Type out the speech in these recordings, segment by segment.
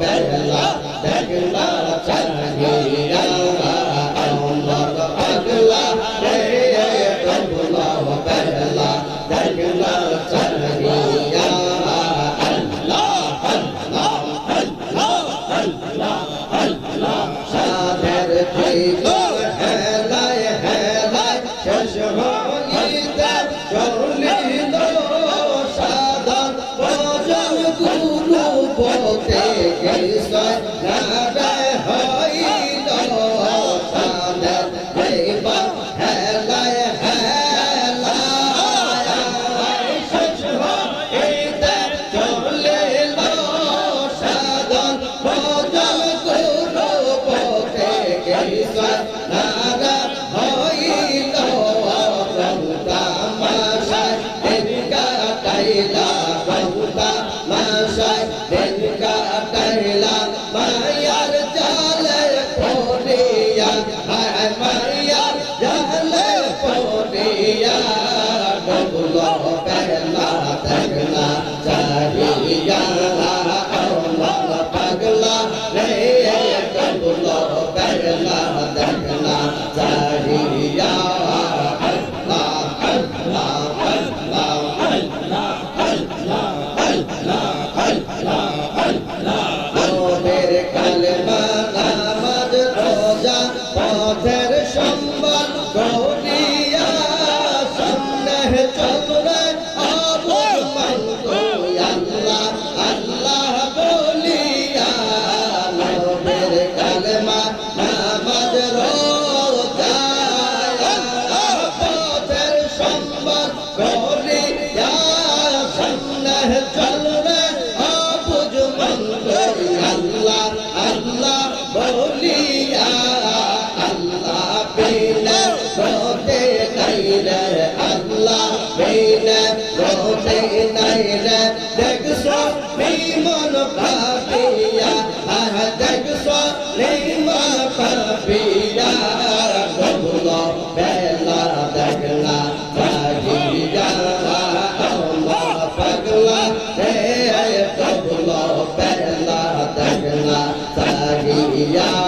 Bangla, Bangla, পথের কালেমা নামাজ রোজা, পথের সম্মান গৌরিয়া সন্দেহ চতুরে আল্লাহ আল্লাহ বলিয়া পথের কালেমা নামাজ রোজা। পথের সম্মান গৌরিয়া সন্দেহ লিমন পপিয়া ববুলো বেলা দেখলা বাজিয়া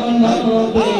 no, no, no,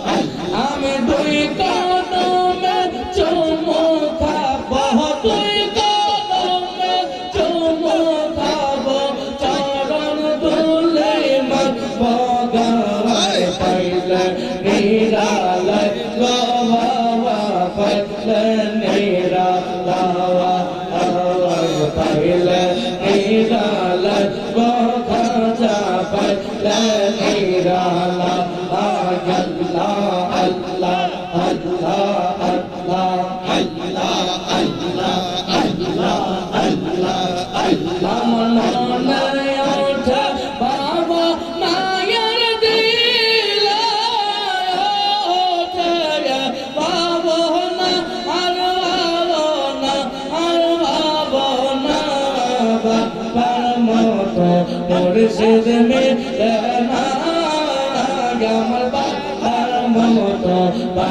What is it in me?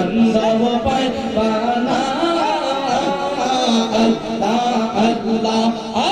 বান্দাও পায় বানা আল্লাহ আল্লাহ